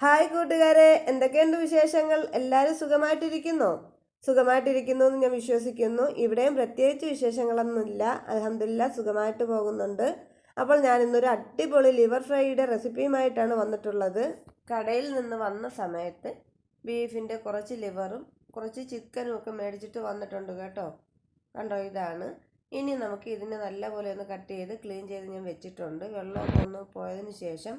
Hi കൂട്ടുകാരെ എന്തൊക്കെയുണ്ട് വിശേഷങ്ങൾ? എല്ലാവരും സുഖമായിട്ടിരിക്കുന്നോ? സുഖമായിട്ടിരിക്കുന്നു എന്ന് ഞാൻ വിശ്വസിക്കുന്നു. ഇവിടെയും പ്രത്യേകിച്ച് വിശേഷങ്ങളൊന്നുമില്ല. അലഹമില്ല സുഖമായിട്ട് പോകുന്നുണ്ട്. അപ്പോൾ ഞാൻ ഇന്നൊരു അടിപൊളി ലിവർ ഫ്രൈയുടെ റെസിപ്പിയുമായിട്ടാണ് വന്നിട്ടുള്ളത്. കടയിൽ നിന്ന് വന്ന സമയത്ത് ബീഫിന്റെ കുറച്ച് ലിവറും കുറച്ച് ചിക്കനും ഒക്കെ മേടിച്ചിട്ട് വന്നിട്ടുണ്ട് കേട്ടോ. കണ്ടോ ഇതാണ്. ഇനി നമുക്ക് ഇതിനെ നല്ലപോലെ ഒന്ന് കട്ട് ചെയ്ത് ക്ലീൻ ചെയ്ത് ഞാൻ വെച്ചിട്ടുണ്ട്. വെള്ളമൊക്കെ ഒന്ന് പോയതിന് ശേഷം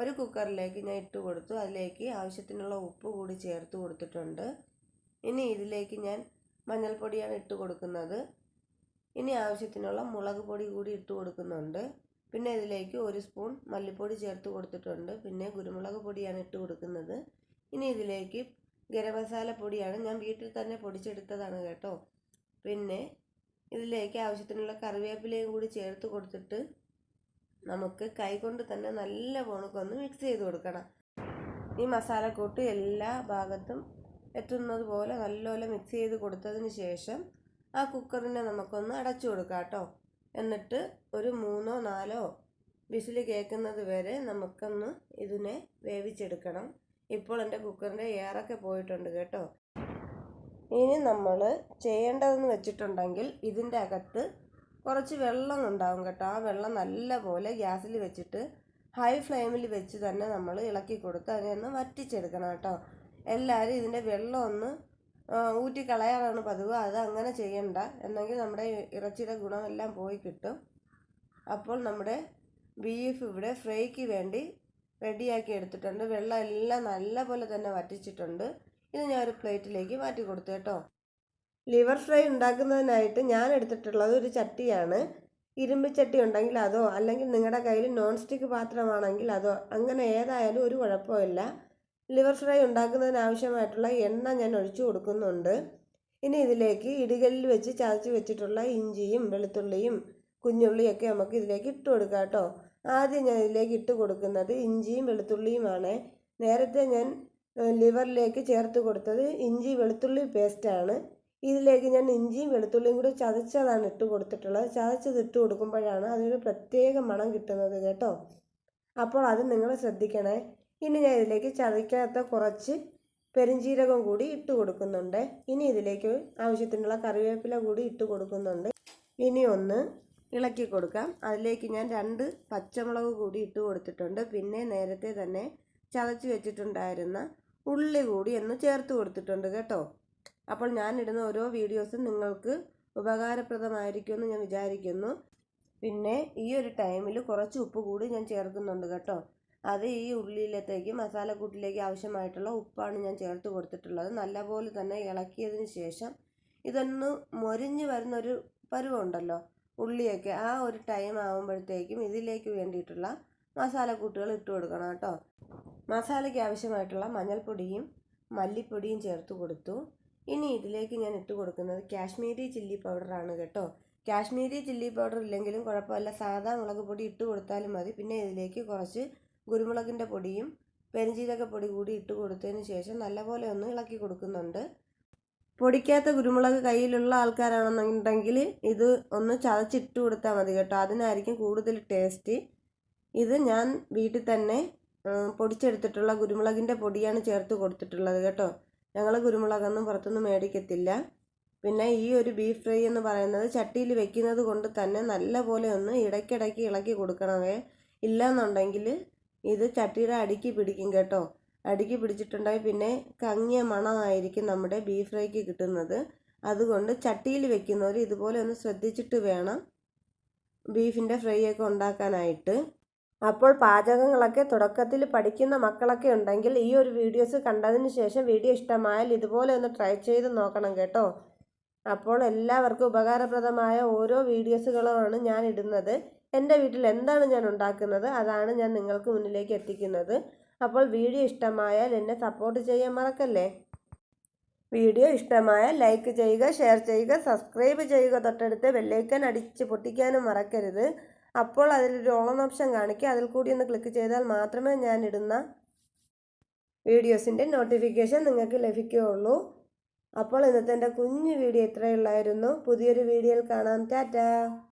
ഒരു കുക്കറിലേക്ക് ഞാൻ ഇട്ട് കൊടുത്തു. അതിലേക്ക് ആവശ്യത്തിനുള്ള ഉപ്പ് കൂടി ചേർത്ത് കൊടുത്തിട്ടുണ്ട്. ഇനി ഇതിലേക്ക് ഞാൻ മഞ്ഞൾപ്പൊടിയാണ് ഇട്ട് കൊടുക്കുന്നത്. ഇനി ആവശ്യത്തിനുള്ള മുളക് പൊടി കൂടി ഇട്ട് കൊടുക്കുന്നുണ്ട്. പിന്നെ ഇതിലേക്ക് ഒരു സ്പൂൺ മല്ലിപ്പൊടി ചേർത്ത് കൊടുത്തിട്ടുണ്ട്. പിന്നെ കുരുമുളക് പൊടിയാണ് ഇട്ട് കൊടുക്കുന്നത്. ഇനി ഇതിലേക്ക് ഗരം മസാല പൊടിയാണ് ഞാൻ വീട്ടിൽ തന്നെ പൊടിച്ചെടുത്തതാണ് കേട്ടോ. പിന്നെ ഇതിലേക്ക് ആവശ്യത്തിനുള്ള കറിവേപ്പിലയും കൂടി ചേർത്ത് കൊടുത്തിട്ട് നമുക്ക് കൈകൊണ്ട് തന്നെ നല്ല പോണക്കൊന്ന് മിക്സ് ചെയ്ത് കൊടുക്കണം. ഈ മസാലക്കൂട്ട് എല്ലാ ഭാഗത്തും എത്തുന്നത് പോലെ നല്ലപോലെ മിക്സ് ചെയ്ത് കൊടുത്തതിന് ശേഷം ആ കുക്കറിനെ നമുക്കൊന്ന് അടച്ചു കൊടുക്കാം കേട്ടോ. എന്നിട്ട് ഒരു മൂന്നോ നാലോ വിസിൽ കേൾക്കുന്നത് വരെ നമുക്കൊന്ന് ഇതിനെ വേവിച്ചെടുക്കണം. ഇപ്പോൾ എന്റെ കുക്കറിന്റെ എയറൊക്കെ പോയിട്ടുണ്ട് കേട്ടോ. ഇനി നമ്മൾ ചെയ്യേണ്ടതെന്ന് വെച്ചിട്ടുണ്ടെങ്കിൽ ഇതിന്റെ അകത്ത് കുറച്ച് വെള്ളം ഉണ്ടാവും കേട്ടോ. ആ വെള്ളം നല്ല പോലെ ഗ്യാസിൽ വെച്ചിട്ട് ഹൈ ഫ്ലെയിമിൽ വെച്ച് തന്നെ നമ്മൾ ഇളക്കി കൊടുത്ത് അതിനെ ഒന്ന് വറ്റിച്ചെടുക്കണം കേട്ടോ. എല്ലാവരും ഇതിന്റെ വെള്ളം ഒന്ന് ഊറ്റി കളയാറാണ് പതിവ്. അത് അങ്ങനെ ചെയ്യണ്ട. എന്നെങ്കിൽ നമ്മുടെ ഇറച്ചിയുടെ ഗുണമെല്ലാം പോയി കിട്ടും. അപ്പോൾ നമ്മുടെ ബീഫ് ഇവിടെ ഫ്രൈക്ക് വേണ്ടി റെഡിയാക്കി എടുത്തിട്ടുണ്ട്. വെള്ളം എല്ലാം നല്ല പോലെ തന്നെ വറ്റിച്ചിട്ടുണ്ട്. ഇത് ഞാൻ ഒരു പ്ലേറ്റിലേക്ക് മാറ്റി കൊടുത്തു കേട്ടോ. ലിവർ ഫ്രൈ ഉണ്ടാക്കുന്നതിനായിട്ട് ഞാൻ എടുത്തിട്ടുള്ളത് ഒരു ചട്ടിയാണ്. ഇരുമ്പ് ചട്ടി ഉണ്ടെങ്കിൽ അതോ അല്ലെങ്കിൽ നിങ്ങളുടെ കയ്യിൽ നോൺ സ്റ്റിക്ക് പാത്രമാണെങ്കിൽ അതോ അങ്ങനെ ഏതായാലും ഒരു കുഴപ്പമില്ല. ലിവർ ഫ്രൈ ഉണ്ടാക്കുന്നതിന് ആവശ്യമായിട്ടുള്ള എണ്ണ ഞാൻ ഒഴിച്ചു കൊടുക്കുന്നുണ്ട്. ഇനി ഇതിലേക്ക് ഇടികളിൽ വെച്ച് ചതച്ച് വെച്ചിട്ടുള്ള ഇഞ്ചിയും വെളുത്തുള്ളിയും കുഞ്ഞുള്ളിയൊക്കെ നമുക്ക് ഇതിലേക്ക് ഇട്ട് കൊടുക്കാം കേട്ടോ. ആദ്യം ഞാൻ ഇതിലേക്ക് ഇട്ട് കൊടുക്കുന്നത് ഇഞ്ചിയും വെളുത്തുള്ളിയുമാണ്. നേരത്തെ ഞാൻ ലിവറിലേക്ക് ചേർത്ത് കൊടുത്തത് ഇഞ്ചി വെളുത്തുള്ളി പേസ്റ്റാണ് ഇതിലേക്ക് ഞാൻ ഇഞ്ചിയും വെളുത്തുള്ളിയും കൂടി ചതച്ചതാണ് ഇട്ട് കൊടുത്തിട്ടുള്ളത്. ചതച്ചത് ഇട്ട് കൊടുക്കുമ്പോഴാണ് അതിനൊരു പ്രത്യേക മണം കിട്ടുന്നത് കേട്ടോ. അപ്പോൾ അത് നിങ്ങൾ ശ്രദ്ധിക്കണേ. ഇനി ഞാൻ ഇതിലേക്ക് ചതയ്ക്കാത്ത കുറച്ച് പെരിഞ്ചീരകം കൂടി ഇട്ട് കൊടുക്കുന്നുണ്ട്. ഇനി ഇതിലേക്ക് ആവശ്യത്തിനുള്ള കറിവേപ്പില കൂടി ഇട്ട് കൊടുക്കുന്നുണ്ട്. ഇനി ഒന്ന് ഇളക്കി കൊടുക്കാം. അതിലേക്ക് ഞാൻ രണ്ട് പച്ചമുളക് കൂടി ഇട്ട് കൊടുത്തിട്ടുണ്ട്. പിന്നെ നേരത്തെ തന്നെ ചതച്ച് വെച്ചിട്ടുണ്ടായിരുന്ന ഉള്ളി കൂടി ഒന്ന് ചേർത്ത് കൊടുത്തിട്ടുണ്ട് കേട്ടോ. അപ്പോൾ ഞാൻ ഇടുന്ന ഓരോ വീഡിയോസും നിങ്ങൾക്ക് ഉപകാരപ്രദമായിരിക്കുമെന്ന് ഞാൻ വിചാരിക്കുന്നു. പിന്നെ ഈ ഒരു ടൈമിൽ കുറച്ച് ഉപ്പ് കൂടി ഞാൻ ചേർക്കുന്നുണ്ട് കേട്ടോ. അത് ഈ ഉള്ളിയിലത്തേക്ക് മസാലക്കൂട്ടിലേക്ക് ആവശ്യമായിട്ടുള്ള ഉപ്പാണ് ഞാൻ ചേർത്ത് കൊടുത്തിട്ടുള്ളത്. നല്ലപോലെ തന്നെ ഇളക്കിയതിന് ശേഷം ഇതൊന്ന് മൊരിഞ്ഞ് വരുന്നൊരു പരുവമുണ്ടല്ലോ ഉള്ളിയൊക്കെ. ആ ഒരു ടൈം ആകുമ്പോഴത്തേക്കും ഇതിലേക്ക് വേണ്ടിയിട്ടുള്ള മസാലക്കൂട്ടുകൾ ഇട്ട് കൊടുക്കണം കേട്ടോ. മസാലയ്ക്ക് ആവശ്യമായിട്ടുള്ള മഞ്ഞൾപ്പൊടിയും മല്ലിപ്പൊടിയും ചേർത്ത് കൊടുത്തു. ഇനി ഇതിലേക്ക് ഞാൻ ഇട്ട് കൊടുക്കുന്നത് കാശ്മീരി ചില്ലി പൗഡറാണ് കേട്ടോ. കാശ്മീരി ചില്ലി പൗഡർ ഇല്ലെങ്കിലും കുഴപ്പമില്ല. സാധാ മുളക് പൊടി ഇട്ട് കൊടുത്താലും മതി. പിന്നെ ഇതിലേക്ക് കുറച്ച് കുരുമുളകിന്റെ പൊടിയും പെരിഞ്ചീരക പൊടി കൂടി ഇട്ട് കൊടുത്തതിന് ശേഷം നല്ലപോലെ ഒന്ന് ഇളക്കി കൊടുക്കുന്നുണ്ട്. പൊടിക്കാത്ത കുരുമുളക് കയ്യിലുള്ള ആൾക്കാരാണെന്നുണ്ടെങ്കിൽ ഇത് ഒന്ന് ചതച്ചിട്ട് കൊടുത്താൽ മതി കേട്ടോ. അതിനായിരിക്കും കൂടുതൽ ടേസ്റ്റ്. ഇത് ഞാൻ വീട്ടിൽ തന്നെ പൊടിച്ചെടുത്തിട്ടുള്ള കുരുമുളകിന്റെ പൊടിയാണ് ചേർത്ത് കൊടുത്തിട്ടുള്ളത് കേട്ടോ. ഞങ്ങൾ കുരുമുളകൊന്നും പുറത്തുനിന്ന് മേടിക്കത്തില്ല. പിന്നെ ഈ ഒരു ബീഫ് ഫ്രൈ എന്ന് പറയുന്നത് ചട്ടിയിൽ വെക്കുന്നത് കൊണ്ട് തന്നെ നല്ല പോലെ ഒന്ന് ഇടയ്ക്കിടയ്ക്ക് ഇളക്കി കൊടുക്കണമേ. ഇല്ലയെന്നുണ്ടെങ്കിൽ ഇത് ചട്ടിയുടെ അടുക്കി പിടിക്കും കേട്ടോ. അടുക്കി പിടിച്ചിട്ടുണ്ടെങ്കിൽ പിന്നെ കങ്ങിയ മണമായിരിക്കും നമ്മുടെ ബീഫ് ഫ്രൈക്ക് കിട്ടുന്നത്. അതുകൊണ്ട് ചട്ടിയിൽ വെക്കുന്നവർ ഇതുപോലെ ഒന്ന് ശ്രദ്ധിച്ചിട്ട് വേണം ബീഫിന്റെ ഫ്രൈ ഒക്കെ ഉണ്ടാക്കാനായിട്ട്. അപ്പോൾ പാചകങ്ങളൊക്കെ തുടക്കത്തിൽ പഠിക്കുന്ന മക്കളൊക്കെ ഉണ്ടെങ്കിൽ ഈ ഒരു വീഡിയോസ് കണ്ടതിന് ശേഷം വീഡിയോ ഇഷ്ടമായാൽ ഇതുപോലെ ഒന്ന് ട്രൈ ചെയ്ത് നോക്കണം കേട്ടോ. അപ്പോൾ എല്ലാവർക്കും ഉപകാരപ്രദമായ ഓരോ വീഡിയോസുകളുമാണ് ഞാൻ ഇടുന്നത്. എന്റെ വീട്ടിൽ എന്താണ് ഞാൻ ഉണ്ടാക്കുന്നത് അതാണ് ഞാൻ നിങ്ങൾക്ക് മുന്നിലേക്ക് എത്തിക്കുന്നത്. അപ്പോൾ വീഡിയോ ഇഷ്ടമായാൽ എന്നെ സപ്പോർട്ട് ചെയ്യാൻ മറക്കല്ലേ? വീഡിയോ ഇഷ്ടമായാൽ ലൈക്ക് ചെയ്യുക ഷെയർ ചെയ്യുക സബ്സ്ക്രൈബ് ചെയ്യുക. തൊട്ടടുത്ത് ബെല്ലൈക്കൻ അടിച്ച് പൊട്ടിക്കാനും മറക്കരുത്. അപ്പോൾ അതിലൊരു ഓൺ ഓപ്ഷൻ കാണിക്കുക അതിൽ കൂടി ഒന്ന് ക്ലിക്ക് ചെയ്താൽ മാത്രമേ ഞാൻ ഇടുന്ന വീഡിയോസിന്റെ നോട്ടിഫിക്കേഷൻ നിങ്ങൾക്ക് ലഭിക്കുകയുള്ളൂ. അപ്പോൾ ഇന്നത്തെ എന്റെ കുഞ്ഞു വീഡിയോ ഇത്രയുള്ളായിരുന്നു പുതിയൊരു വീഡിയോയിൽ കാണാം. ടാറ്റാ.